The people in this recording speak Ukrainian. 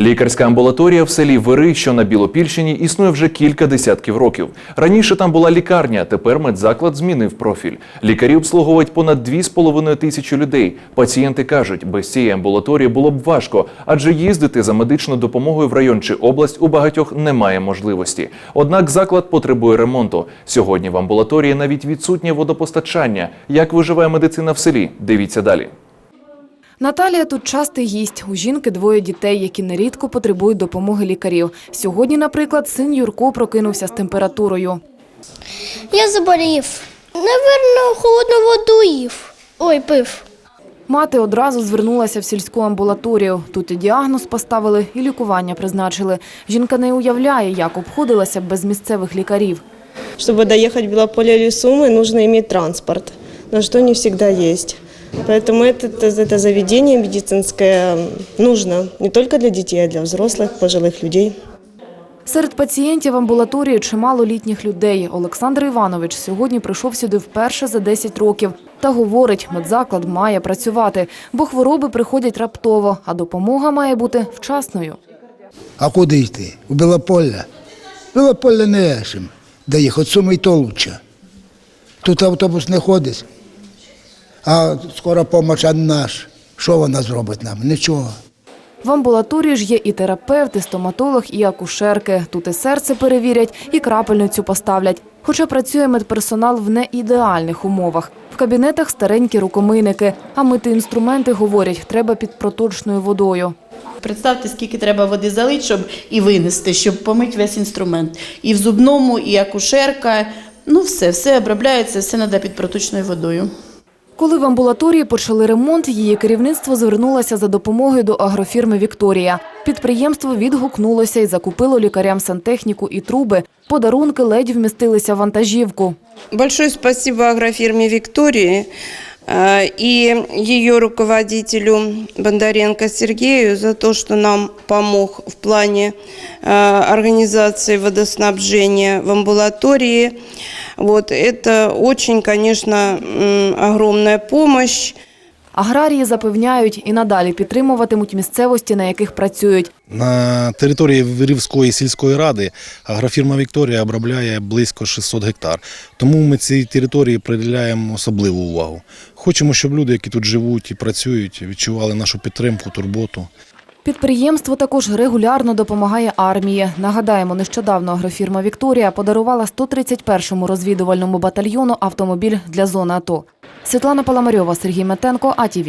Лікарська амбулаторія в селі Вири, що на Білопільщині, існує вже кілька десятків років. Раніше там була лікарня, тепер медзаклад змінив профіль. Лікарі обслуговують понад 2,5 тисячі людей. Пацієнти кажуть, без цієї амбулаторії було б важко, адже їздити за медичною допомогою в район чи область у багатьох немає можливості. Однак заклад потребує ремонту. Сьогодні в амбулаторії навіть відсутнє водопостачання. Як виживає медицина в селі? Дивіться далі. Наталія тут частий гість. У жінки двоє дітей, які нерідко потребують допомоги лікарів. Сьогодні, наприклад, син Юрко прокинувся з температурою. Я заболів. Наверно, холодну воду їв. Ой, пив. Мати одразу звернулася в сільську амбулаторію. Тут і діагноз поставили, і лікування призначили. Жінка не уявляє, як обходилася без місцевих лікарів. Чтобы доехать в Белополе или Сумы, нужно иметь транспорт, на что не всегда есть. Поэтому это, это, это заведение медицинское нужно не только для детей, а для взрослых, пожилых людей. Серед пацієнтів амбулаторії чимало літніх людей. Олександр Іванович сьогодні прийшов сюди вперше за 10 років. Та говорить, медзаклад має працювати, бо хвороби приходять раптово, а допомога має бути вчасною. А куди йти? У Білополя. Білополя не ешим. Де їх от суми й то лучше. Тут автобус не ходить. А скора помочь наш. Що вона зробить нам? Нічого. В амбулаторії ж є і терапевт, і стоматолог, і акушерки. Тут і серце перевірять, і крапельницю поставлять. Хоча працює медперсонал в неідеальних умовах. В кабінетах старенькі рукомийники, а мити інструменти, говорять, треба під проточною водою. Представте, скільки треба води залити, щоб і винести, щоб помити весь інструмент. І в зубному, і акушерка. Ну все, все обробляється, все треба під проточною водою. Коли в амбулаторії почали ремонт, її керівництво звернулося за допомогою до агрофірми «Вікторія». Підприємство відгукнулося і закупило лікарям сантехніку і труби. Подарунки ледь вмістилися в вантажівку. Большое спасибо агрофірмі «Виктории» э, и ее руководителю Бондаренко Сергею за то, что нам помог в плане э, организации водоснабжения в амбулатории. Вот, это очень, конечно, огромная помощь. Аграрії запевняють і надалі підтримуватимуть місцевості, на яких працюють. На території Вирівської сільської ради агрофірма Вікторія обробляє близько 600 гектар. Тому ми цій території приділяємо особливу увагу. Хочемо, щоб люди, які тут живуть і працюють, відчували нашу підтримку, турботу. Підприємство також регулярно допомагає армії. Нагадаємо, нещодавно агрофірма «Вікторія» подарувала 131-му розвідувальному батальйону автомобіль для зони АТО. Світлана Паламарьова, Сергій Метенко, АТВ.